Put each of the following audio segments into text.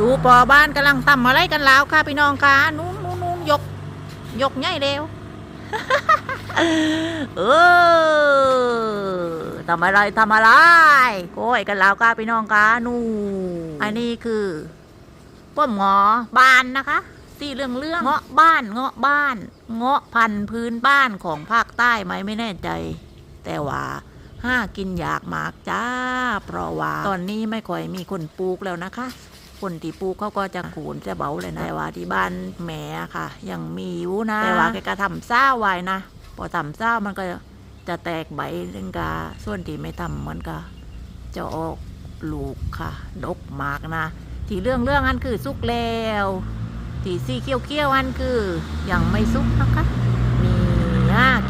ดูปอบ้านกำลังทำอะไรกันแล้วค่ะพี่น้องค่ะนู้นนู้นนู้นยก ยกใหญ่เร็วเออทำอะไรทำอะไรโก้ยกันแล้วค่ะพี่น้องค่ะนู่นอันนี้คือป้อมหงอบานนะคะสีเรื่องเรื่องเงาะบ้านเงาะบ้าน เงาะพันพื้นบ้านของภาคใต้ไหมไม่แน่ใจ แต่ว่าห้ากินอยากมากจ้า เพราะว่าตอนนี้ไม่ค่อยมีคนปลูกแล้วนะคะ คนที่ปลูกเขาก็จะขูนจะเบาเลยนะแต่ว่าที่บ้านแม่ค่ะ ยังมีอยู่นะแต่ว่าแกก็ทำซ่าไว้นะพอทำซ่ามันก็จะแตกใบเรื่องกาส่วนที่ไม่ทำมันก็จะออกลูกค่ะ ดกมากนะ ที่เรื่องเรื่องอันคือสุกแล้วที่สีเขี้ยวเขี้ยวๆอันคือยังไม่สุกนะคะนี่อะ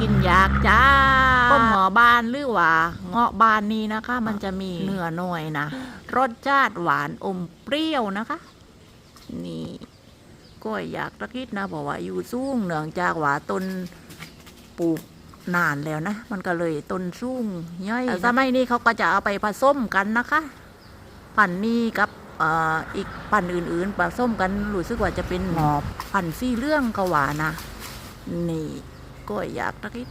กินยากจ้าต้มหงอบานหรือว่า เงาะบานนี้นะคะ มันจะมีเนื้อหน่อยนะ รสชาติหวานอมเปรี้ยวนะคะ นี่ก็อยากตะคิดนะบอกว่าอยู่สูงเนื่องจากว่าต้นปลูกนานแล้วนะ มันก็เลยต้นสูงย่อยแต่สมัยนี้เขาก็จะเอาไปผสมกันนะคะพันธุ์นี้กับเอ่ออีกพันธุ์อื่นๆผสมกันรู้สึกว่าจะเป็นหมอบพันธุ์ซี่เรื่องก็ว่านะ นี่ ก็อยากตะคิด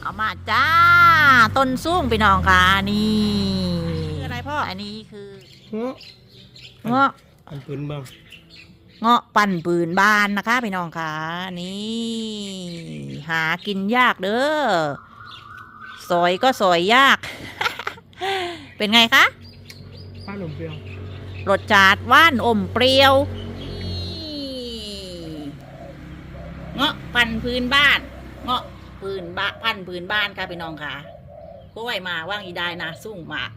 เอามาจ้า ต้นสูงไปน้องค่ะนี่คืออะไรพ่ออันนี้คือเงาะเงาะอันปืนบ้างเงาะปั่นปืนบานนะคะพี่น้องค่ะนี่หากินยากเด้อซอยก็ซอยยาก เป็นไงคะป้าหนุ่มเปรี้ยวรสชาติหว่านอมเปรี้ยว เงาะพันพื้นบ้าน เงาะพื้นบ้านพันพื้นบ้านค่ะพี่น้องค่ะกล้วยมาว่างอีได้นะสุ่งมาก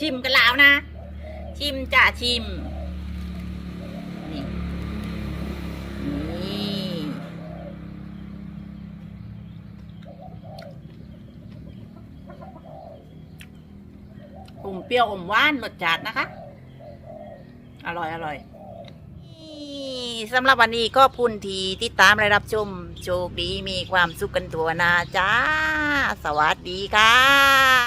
ชิมกันแล้วนะ ชิมจ้ะชิม นี่นี่อมเปรี้ยวอมหวานรสจัดนะคะ อร่อยอร่อย สำหรับวันนี้ก็พุนทีติดตามและรับชม โชคดีมีความสุขกันตัวนาจ้า สวัสดีค่ะ